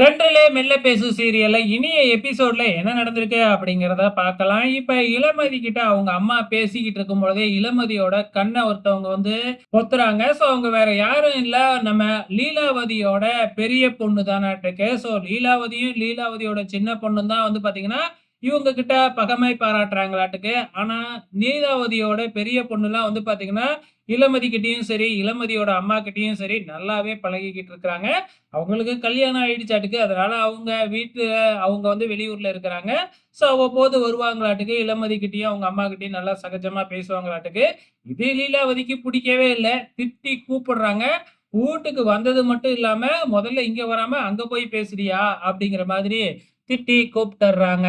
தென்றலே மெல்ல பேசு சீரியல்ல இனிய எபிசோட்ல என்ன நடந்திருக்கு அப்படிங்கிறத பார்க்கலாம். இப்ப இளமதி கிட்ட அவங்க அம்மா பேசிக்கிட்டு இருக்கும்பொழுதே, இளமதியோட கண்ணை ஒருத்தவங்க வந்து பொத்துறாங்க. ஸோ அவங்க வேற யாரும் இல்ல, நம்ம லீலாவதியோட பெரிய பொண்ணு தானாட்டுருக்கு. ஸோ லீலாவதியும், லீலாவதியோட சின்ன பொண்ணு தான் வந்து பார்த்தீங்கன்னா, இவங்க கிட்ட பகமை பாராட்டுறாங்களாட்டுக்கு. ஆனா நீலாவதியோட பெரிய பொண்ணுலாம் வந்து பாத்தீங்கன்னா இளமதி கிட்டயும் சரி, இளமதியோட அம்மா கிட்டயும் சரி நல்லாவே பழகிக்கிட்டு இருக்கிறாங்க. அவங்களுக்கு கல்யாணம் ஆயிடுச்சாட்டுக்கு. அதனால அவங்க வீட்டு அவங்க வந்து வெளியூர்ல இருக்கிறாங்க. ஸோ அவ்வப்போது வருவாங்களாட்டுக்கு. இளமதி கிட்டயும், அவங்க அம்மா கிட்டேயும் நல்லா சகஜமா பேசுவாங்களாட்டுக்கு. இது லீலாவதிக்கு பிடிக்கவே இல்லை திட்டி கூப்பிடுறாங்க. வீட்டுக்கு வந்தது மட்டும் இல்லாம, "முதல்ல இங்க வராம அங்க போய் பேசுறியா?" அப்படிங்கிற மாதிரி திட்டி கூப்பிட்டுறாங்க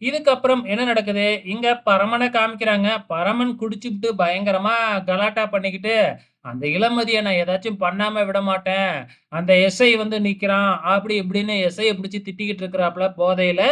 இதுக்கப்புறம் என்ன நடக்குது? இங்க பரமனை காமிக்கிறாங்க. பரமன் குடிச்சுட்டு பயங்கரமா கலாட்டா பண்ணிக்கிட்டு, "அந்த இளமதியை நான் ஏதாச்சும் பண்ணாம விடமாட்டேன். அந்த எஸ்ஐ வந்து நிக்கிறான்." அப்படி இப்படின்னு எஸ்ஐய பிடிச்சி திட்டிக்கிட்டு இருக்கிறாப்புல போதையில.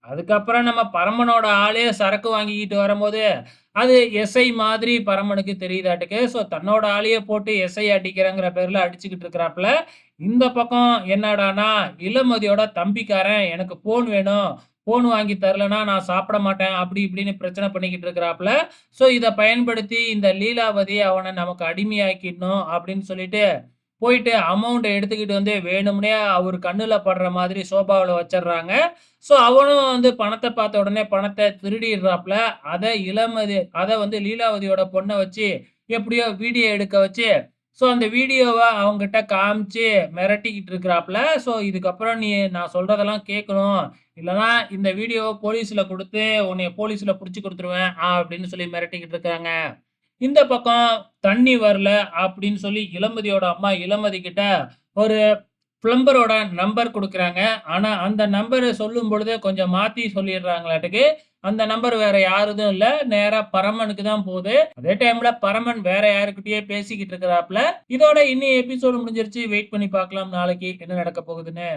அதுக்கப்புறம் நம்ம பரமனோட ஆளே சரக்கு வாங்கிக்கிட்டு வரும்போது, அது எஸ்ஐ மாதிரி பரமனுக்கு தெரியுதாட்டுக்கு. ஸோ தன்னோட ஆளையே போட்டு எஸ்ஐ அடிக்கிறேங்கிற பேர்ல அடிச்சுக்கிட்டு இருக்கிறாப்புல. இந்த பக்கம் என்னடானா இளமதியோட தம்பிக்காரன், "எனக்கு ஃபோன் வேணும். ஃபோன் வாங்கி தரலன்னா நான் சாப்பிட மாட்டேன்." அப்படி இப்படின்னு பிரச்சனை பண்ணிக்கிட்டு இருக்கிறாப்புல. ஸோ இதை பயன்படுத்தி இந்த லீலாவதி அவனை நமக்கு அடிமையாக்கிடணும் அப்படின்னு சொல்லிட்டு, போயிட்டு அமௌண்ட்டை எடுத்துக்கிட்டு வந்து வேணும்னே அவர் கண்ணில் படுற மாதிரி சோபாவில் வச்சிடுறாங்க ஸோ அவனும் வந்து பணத்தை பார்த்த உடனே பணத்தை திருடிடுறாப்புல அதை இளமதி அதை வந்து லீலாவதியோட பொண்ணை வச்சு எப்படியோ வீடியோ எடுக்க வச்சு, ஸோ அந்த வீடியோவை அவங்ககிட்ட காமிச்சு மிரட்டிக்கிட்டு இருக்கிறாப்புல. ஸோ "இதுக்கப்புறம் நீ நான் சொல்கிறதெல்லாம் கேட்கணும். இல்லைனா இந்த வீடியோவை போலீஸில் கொடுத்து உன்னைய போலீஸில் பிடிச்சி கொடுத்துருவேன் அப்படின்னு சொல்லி மிரட்டிக்கிட்டு இருக்காங்க. இந்த பக்கம் தண்ணி வரல அப்படின்னு சொல்லி இளமதியோட அம்மா இளமதி கிட்ட ஒரு பிளம்பரோட நம்பர் கொடுக்குறாங்க ஆனா அந்த நம்பர சொல்லும் பொழுது கொஞ்சம் மாத்தி சொல்லிடுறாங்களாட்டுக்கு அந்த நம்பர் வேற யாருதும் இல்ல. நேரா பரமனுக்கு தான் போகுது அதே டைம்ல பரமன் வேற யாருக்கிட்டயே பேசிக்கிட்டு இருக்கிறாப்புல. இதோட இன்னும் எபிசோடு முடிஞ்சிருச்சு. வெயிட் பண்ணி பார்க்கலாம் நாளைக்கு என்ன நடக்க போகுதுன்னு.